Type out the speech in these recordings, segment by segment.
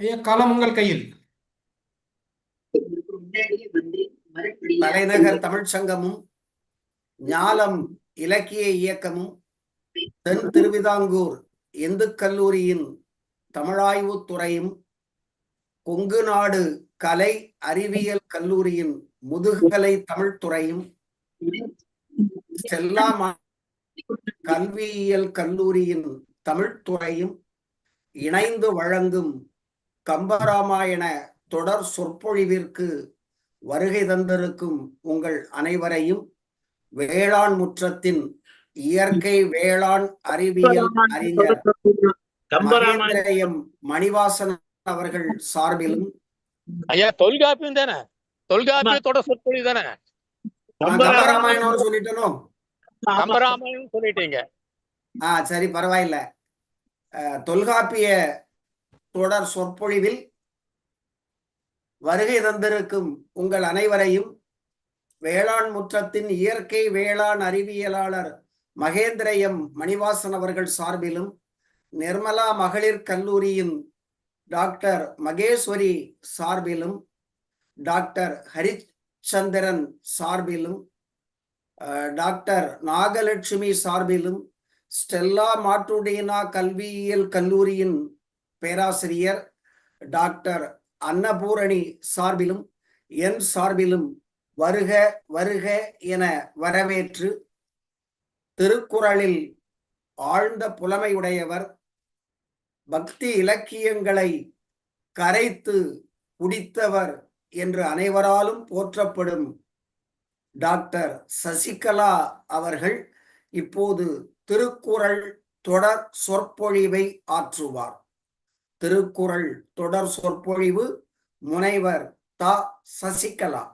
ஐயா காலம் உங்கள் கையில். தலைநகர் தமிழ் சங்கமும் ஞாலம் இலக்கிய இயக்கமும் தென் திருவிதாங்கூர் இந்து கல்லூரியின் தமிழாய்வுத் துறையும் கொங்கு நாடு கலை அறிவியல் கல்லூரியின் முதுகலை தமிழ் துறையும் ஸ்டெல்லா கல்வியியல் கல்லூரியின் தமிழ்துறையும் இணைந்து வழங்கும் கம்பராமாயண தொடர் சொற்பொழிவிற்கு வருகை தந்திருக்கும் உங்கள் அனைவரையும் வேளாண் முற்றத்தின் இயற்கை வேளாண் அறிவியல் அறிஞர் மகேந்திரயம் மணிவாசன் அவர்கள் சார்பிலும் ஐயா தொல்காப்பியம் தானே? தொல்காப்பியத்தோட சொற்பொழி தானே? கம்பராமாயணம் சொல்லிட்டனோ? கம்பராமாயணம் சொல்லிட்டீங்க. ஆ சரி பரவாயில்ல. தொல்காப்பிய தொடர் சொற்பொழிவில் வருகை தந்திருக்கும் உங்கள் அனைவரையும் வேளாண் முற்றத்தின் இயற்கை வேளாண் அறிவியலாளர் மகேந்திர எம் மணிவாசன் அவர்கள் சார்பிலும் நிர்மலா மகளிர் கல்லூரியின் டாக்டர் மகேஸ்வரி சார்பிலும் டாக்டர் ஹரிச்சந்திரன் சார்பிலும் டாக்டர் நாகலட்சுமி சார்பிலும் ஸ்டெல்லா மாட்டுடீனா கல்வியியல் கல்லூரியின் பேராசிரியர் டாக்டர் அன்னபூரணி சார்பிலும் என் சார்பிலும் வருக வருக என வரவேற்று திருக்குறளில் ஆழ்ந்த புலமையுடையவர் பக்தி இலக்கியங்களை கரைத்து குடித்தவர் என்று அனைவராலும் போற்றப்படும் டாக்டர் சசிகலா அவர்கள் இப்போது திருக்குறள் தொடர் சொற்பொழிவை ஆற்றுவார். திருக்குறள் தொடர் சொற்பொழிவு முனைவர் தா. சசிகலா.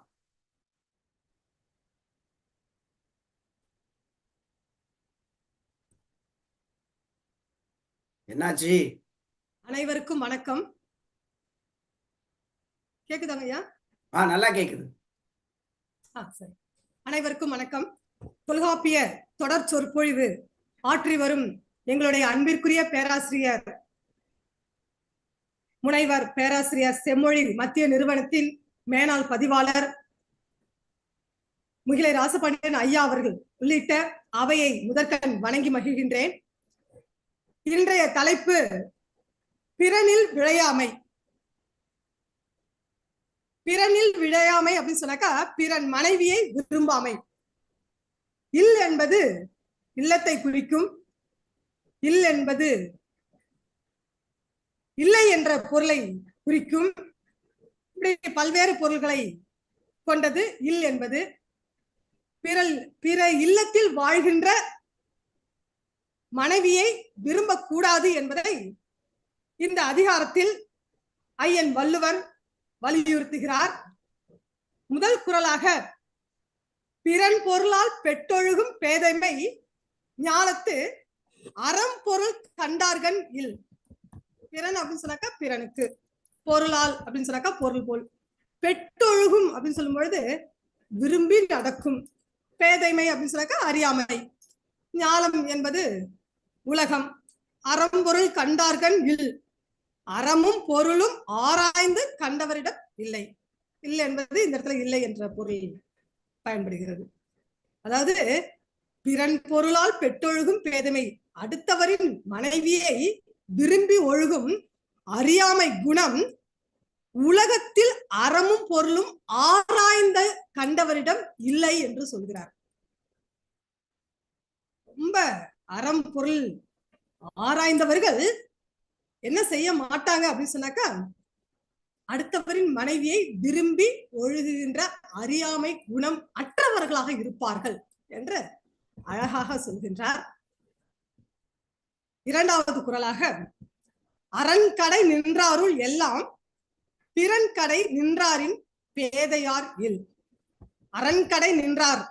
என்னாச்சு? அனைவருக்கும் வணக்கம். கேக்குதாங்க ஐயா? ஆ நல்லா கேக்குது. அனைவருக்கும் வணக்கம். தொல்காப்பிய தொடர் சொற்பொழிவு ஆற்றி வரும் எங்களுடைய அன்பிற்குரிய பேராசிரியர் முனைவர் பேராசிரியர் செம்மொழி மத்திய நிறுவனத்தின் மேனாள் பதிவாளர் முகிலை ராசபாண்டியன் ஐயா அவர்கள் உள்ளிட்ட அவையை முதற்கண் வணங்கி மகிழ்கின்றேன். இன்றைய தலைப்பு பிறனில் விழையாமை பிறனில் விழையாமை அப்படின்னு சொன்னாக்கா பிறன் மனைவியை விரும்பாமை இல் என்பது இல்லத்தை குறிக்கும் இல் என்பது இல்லை என்ற பொருளை குறிக்கும். பல்வேறு பொருள்களை கொண்டது இல் என்பது பிறல் பிற இல்லத்தில் வாழ்கின்ற மனைவியை விரும்பக்கூடாது என்பதை இந்த அதிகாரத்தில் ஐயன் வள்ளுவர் வலியுறுத்துகிறார். முதல் குரலாக பிறன் பொருளால் பெற்றொழுகும் பேதைமை ஞானத்து அறம் பொருள் கண்டார்கன் இல். பிறன் அப்படின்னு சொன்னாக்கா பிறனுக்கு. பொருளால் அப்படின்னு சொன்னாக்கா பொருள் போல். பெற்றொழுகும் அப்படின்னு சொல்லும் பொழுது விரும்பி நடக்கும். பேதைமை அப்படின்னு சொன்னாக்கா அறியாமை. ஞானம் என்பது உலகம். அறம்பொருள் கண்டார்கள் இல். அறமும் பொருளும் ஆராய்ந்து கண்டவரிடம் இல்லை. இல்லை என்பது இந்த இடத்துல இல்லை என்ற பொருள் பயன்படுகிறது. அதாவது பிறன் பொருளால் பெற்றொழுகும் பேதமை. அடுத்தவரின் மனைவியை விரும்பி ஒழுகும் அறியாமை குணம் உலகத்தில் அறமும் பொருளும் ஆராய்ந்த கண்டவரிடம் இல்லை என்று சொல்கிறார். ரொம்ப அறம் பொருள் ஆராய்ந்தவர்கள் என்ன செய்ய மாட்டாங்க அப்படின்னு சொன்னாக்கா அடுத்தவரின் மனைவியை விரும்பி ஒழுகுகின்ற அறியாமை குணம் அற்றவர்களாக இருப்பார்கள் என்று அழகாக சொல்கின்றார். இரண்டாவது குரலாக அரண்கடை நின்றாருள் எல்லாம் பிறன்கடை நின்றாரின் பேதையார் இல். அரண்கடை நின்றார்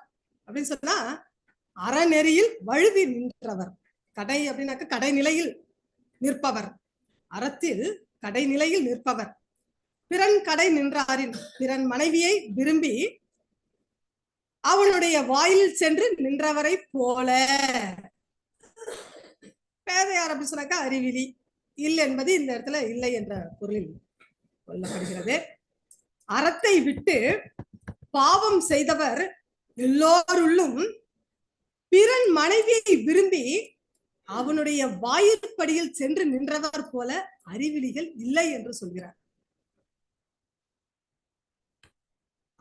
அப்படின்னு சொன்னா அறநெறியில் வழுவி நின்றவர். கடை அப்படின்னாக்க கடைநிலையில் நிற்பவர். அறத்தில் கடைநிலையில் நிற்பவர். பிறன் கடை நின்றாரின் பிறன் மனைவியை விரும்பி அவனுடைய வாயில் சென்று நின்றவரை போல. பேதையார் அப்படின்னு சொன்னாக்கா அறிவிலி. இல்லை என்பது இந்த இடத்துல இல்லை என்ற பொருளில் கொள்ளப்படுகிறது. அறத்தை விட்டு பாவம் செய்தவர் எல்லோருள்ளும் பிறன் மனைவியை விரும்பி அவனுடைய வாயிற்படியில் சென்று நின்றவர் போல அறிவிலிகள் இல்லை என்று சொல்கிறார்.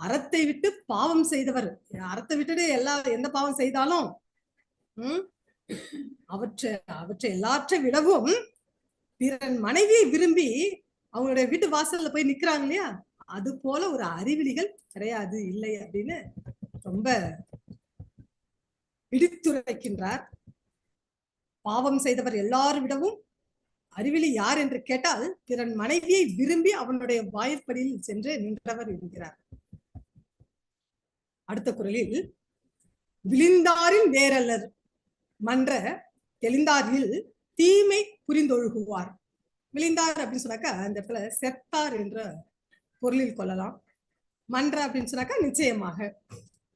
அறத்தை விட்டு பாவம் செய்தவர். அறத்தை விட்டுட்டு எல்லா எந்த பாவம் செய்தாலும் உம் அவற்றை அவற்றை எல்லாற்றை விடவும் பிறன் மனைவியை விரும்பி அவங்களுடைய வீட்டு வாசல்ல போய் நிக்கிறாங்க இல்லையா? அது போல ஒரு அறிவிலிகள் கிடையாது இல்லை அப்படின்னு ரொம்ப இடித்துரைக்கின்றார். பாவம் செய்தவர் எல்லாரும் விடவும் அறிவிலி யார் என்று கேட்டால் பிறன் மனைவியை விரும்பி அவனுடைய வாயிற்படியில் சென்று நின்றவர் என்கிறார். அடுத்த குரலில் விழிந்தாரின் வேறல்லர். மன்ற தெளிந்தாரில் தீமை புரிந்தொழுகுவார். விழிந்தார் அப்படின்னு சொன்னாக்கா அந்த இடத்துல செத்தார் என்ற பொருளில் கொள்ளலாம். மன்ற அப்படின்னு சொன்னாக்கா நிச்சயமாக.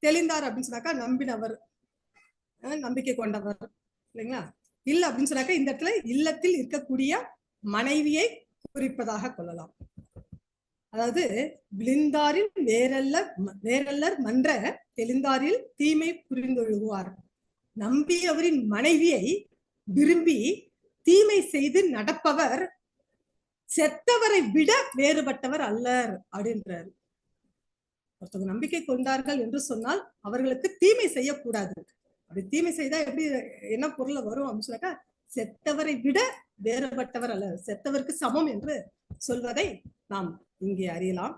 தெளிந்தார் அப்படின்னு சொன்னாக்கா நம்பினவர் நம்பிக்கை கொண்டவர் இல்லைங்களா? இல்ல அப்படின்னு சொன்னாக்கா இந்த இடத்துல இல்லத்தில் இருக்கக்கூடிய மனைவியை குறிப்பதாக கொள்ளலாம். அதாவது விழுந்தாரில் வேறல்ல வேறல்லர் மன்ற தெளிந்தாரில் தீமை புரிந்தொழுகுவார். நம்பியவரின் மனைவியை விரும்பி தீமை செய்து நடப்பவர் செத்தவரை விட வேறுபட்டவர் அல்லர் அப்படின்றார். ஒருத்தவங்க நம்பிக்கை கொண்டார்கள் என்று சொன்னால் அவர்களுக்கு தீமை செய்யக்கூடாது. அப்படி தீமை செய்தா எப்படி என்ன பொருள் வரும் அப்படின்னு சொன்னாக்கா செத்தவரை விட வேறுபட்டவர் அல்ல செத்தவருக்கு சமம் என்று சொல்வதை நாம் இங்கே அறியலாம்.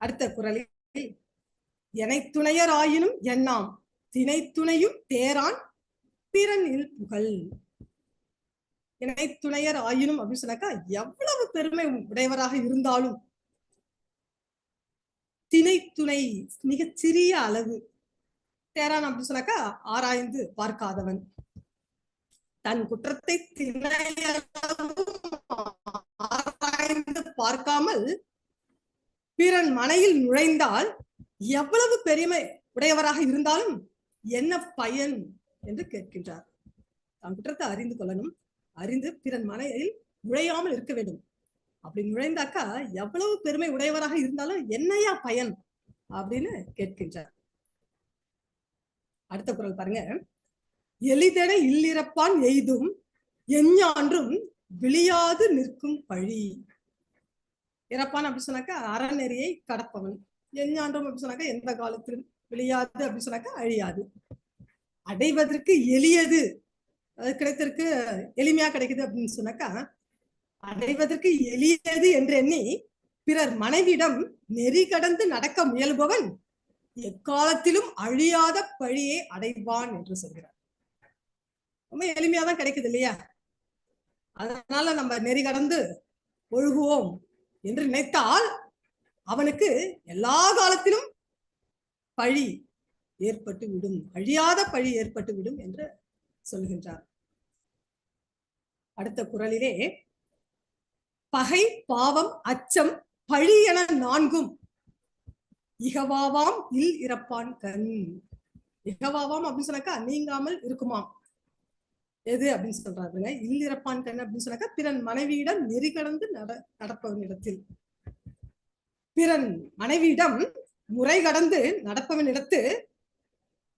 அடுத்த குரலில் எனை துணையர் ஆயினும் எண்ணாம் திணைத்துணையும் தேரான் பிறனில் புகழ். இணைத்துணையர் ஆயினும் அப்படின்னு சொன்னாக்கா எவ்வளவு பெருமை உடையவராக இருந்தாலும் திணைத்துணை துணை மிகச் சிறிய அளவு தேரான் அப்படின்னு சொன்னாக்கா ஆராய்ந்து பார்க்காதவன். தன் குற்றத்தை திணையளவும் ஆராய்ந்து பார்க்காமல் பிறன் மனையில் நுழைந்தால் எவ்வளவு பெருமை உடையவராக இருந்தாலும் என்ன பயன் என்று கேட்கின்றார். தான் குற்றத்தை அறிந்து கொள்ளணும். அறிந்து பிறன் மனையில் நுழையாமல் இருக்க வேண்டும். அப்படி நுழைந்தாக்கா எவ்வளவு பெருமை உடையவராக இருந்தாலும் என்னையா பயன் அப்படின்னு கேட்கின்றார். அடுத்த குரல் பாருங்க. எளிதென இல்லிறப்பான் எய்தும் எஞ்ஞான்றும் விழியாது நிற்கும் பழி. இறப்பான் அப்படி சொன்னாக்கா அறநெறியை கடப்பவன். எஞ்ஞான்றும் அப்படி சொன்னாக்கா எந்த காலத்திலும் விளையாது அப்படின்னு சொன்னாக்கா அழியாது. அடைவதற்கு எளியது. அது கிடைத்திருக்கு எளிமையா கிடைக்குது அப்படின்னு சொன்னாக்கா அடைவதற்கு எளியது என்று எண்ணி பிறர் மனைவிடம் நெறி கடந்து நடக்க முயல்பவன் எக்காலத்திலும் அழியாத பழியை அடைவான் என்று சொல்கிறார். ரொம்ப எளிமையா தான் கிடைக்குது இல்லையா? அதனால நம்ம நெறி கடந்து ஒழுகுவோம் என்று நினைத்தால் அவனுக்கு எல்லா காலத்திலும் பழி ஏற்பட்டு விடும் அழியாத பழி ஏற்பட்டு விடும் என்று சொல்கின்றார். அடுத்த குரலிலே பகை பாவம் அச்சம் பழி என நான்கும். இகவாவாம் இல் இறப்பான் கண். இகவாவாம் அப்படின்னு சொன்னாக்கா நீங்காமல் இருக்குமாம். எது அப்படின்னு சொல்றாருங்க? இல் இறப்பான் கண் அப்படின்னு சொன்னாக்கா பிறன் மனைவியிடம் நெறிகடந்து நட நட நடப்பவனிடத்தில். பிறன் மனைவியிடம் முறை கடந்து நடப்பவன் இடத்து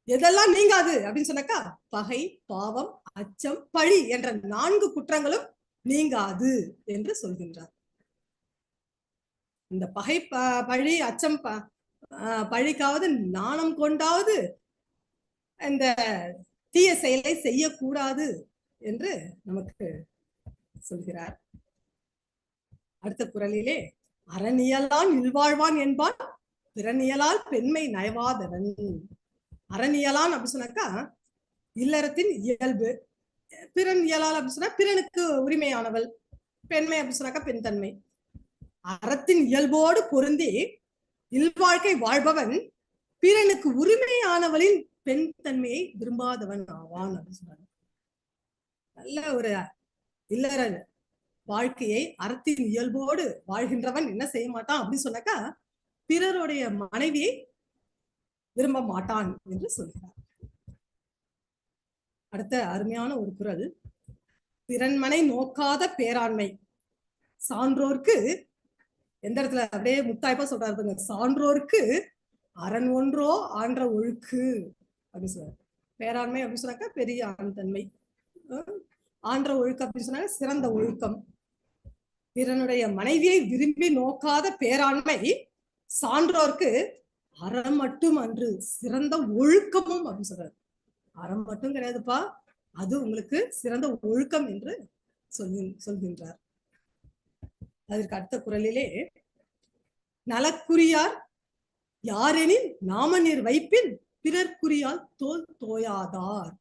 எதெல்லாம் நீங்காது? அப்படின்னு சொன்னாக்கா பகை பாவம் அச்சம் பழி என்ற நான்கு குற்றங்களும் நீங்காது என்று சொல்கின்றார். இந்த பகை பழி அச்சம் பழிக்காவது நாணம் கொண்டாவது இந்த தீய செயலை செய்யக்கூடாது என்று நமக்கு சொல்கிறார். அடுத்த குரலிலே அறநியலான் இல்வாழ்வான் என்பான் பிறனியலால் பெண்மை நயவாதவன். அறநியலான் அப்படி சொன்னாக்கா இல்லறத்தின் இயல்பு. பிறன் இயலால் அப்படி சொன்னா பிறனுக்கு உரிமையானவள். பெண்மை அப்படி சொன்னாக்கா பெண் தன்மை. அறத்தின் இயல்போடு பொருந்தி இல்வாழ்க்கை வாழ்பவன் பிறனுக்கு உரிமையானவளின் பெண் தன்மையை விரும்பாதவன் ஆவான் அப்படின்னு சொன்னாங்க. நல்ல ஒரு இல்லற வாழ்க்கையை அறத்தின் இயல்போடு வாழ்கின்றவன் என்ன செய்ய மாட்டான் அப்படின்னு சொன்னாக்கா பிறருடைய மனைவியை விரும்ப மாட்டான் என்று சொல்கிறார். அடுத்த அருமையான ஒரு குரல். பிறன்மனை நோக்காத பேராண்மை. சான்றோர்க்கு எந்த இடத்துல? அப்படியே முத்தாய்ப்பா சொல்றாரு பாருங்க. சான்றோர்க்கு அரண் ஒன்றோ ஆன்ற ஒழுக்கு அப்படின்னு சொல்றாரு. பேராண்மை அப்படின்னு சொன்னாக்கா பெரிய ஆண் தன்மை. ஆன்ற ஒழுக்கம் அப்படின்னு சொன்னாக்க சிறந்த ஒழுக்கம். பிறனுடைய மனைவியை விரும்பி நோக்காத பேராண்மை சான்றோர்க்கு அறம் மட்டும் அன்று சிறந்த ஒழுக்கமும் அப்படின்னு சொல்றாரு. அறம் மட்டும் கிடையாதுப்பா அது உங்களுக்கு சிறந்த ஒழுக்கம் என்று சொல்லி சொல்கின்றார். அதற்கு அடுத்த குரலிலே நலக்குரியார் யாரெனில் நாமநீர் வைப்பின் பிறர்க்குரியால் தோல் தோயாதார்.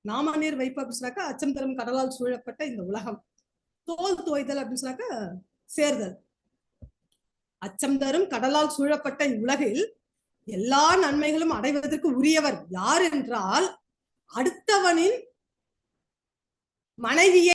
நாமநீர் வைப்பு அப்படின்னு சொன்னாக்கா அச்சம் தரும் கடலால் சூழப்பட்ட இந்த உலகம். தோல் தோய்தல் அப்படின்னு சொன்னாக்கா சேர்தல். அச்சம் தரும் கடலால் சூழப்பட்ட இவ்வுலகில் எல்லா நன்மைகளும் அடைவதற்கு உரியவர் யார் என்றால் அடுத்தவனின் மனைவியை